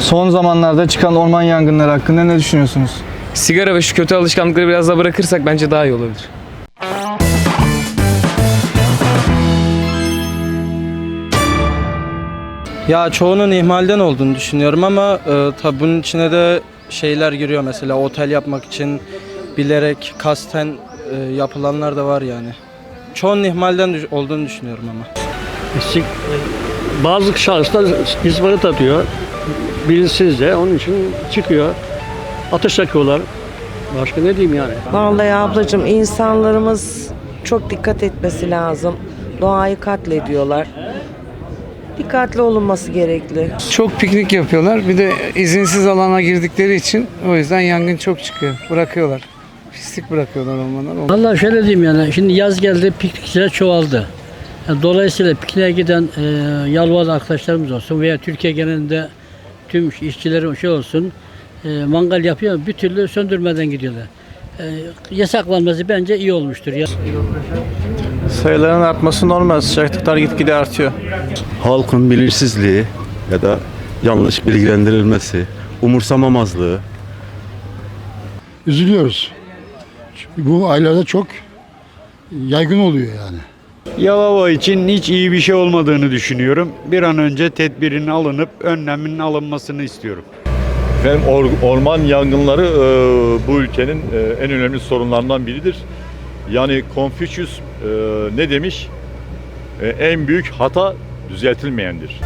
Son zamanlarda çıkan orman yangınları hakkında ne düşünüyorsunuz? Sigara ve şu kötü alışkanlıkları biraz daha bırakırsak bence daha iyi olabilir. Ya çoğunun ihmalden olduğunu düşünüyorum ama e, tabi bunun içine de şeyler giriyor mesela otel yapmak için bilerek kasten e, yapılanlar da var yani. Çoğunun ihmalden düş- olduğunu düşünüyorum ama. Sik- Bazı şahıslar izmarit atıyor. Bilinçsizce onun için çıkıyor. Ateş yakıyorlar. Başka ne diyeyim yani? Vallahi ablacığım insanlarımız çok dikkat etmesi lazım. Doğayı katlediyorlar. Dikkatli olunması gerekli. Çok piknik yapıyorlar. Bir de izinsiz alana girdikleri için o yüzden yangın çok çıkıyor. Bırakıyorlar. Pislik bırakıyorlar ormana. Vallahi şöyle diyeyim yani. Şimdi yaz geldi piknikçiler çoğaldı. Yani dolayısıyla pikniğe giden e, Yalvalı arkadaşlarımız olsun veya Türkiye genelinde tüm işçilerin şey olsun e, mangal yapıyor bir türlü söndürmeden gidiyorlar. E, yasaklanması bence iyi olmuştur. Ya. Sayıların artması normal. Sıcaklıklar gitgide artıyor. halkın bilinçsizliği ya da yanlış bilgilendirilmesi, umursamamazlığı, üzülüyoruz. Çünkü bu aylarda çok yaygın oluyor yani. Yalova için hiç iyi bir şey olmadığını düşünüyorum. Bir an önce tedbirin alınıp önleminin alınmasını istiyorum. Efendim or- orman yangınları e, bu ülkenin e, en önemli sorunlarından biridir. Yani Confucius e, ne demiş? E, en büyük hata düzeltilmeyendir.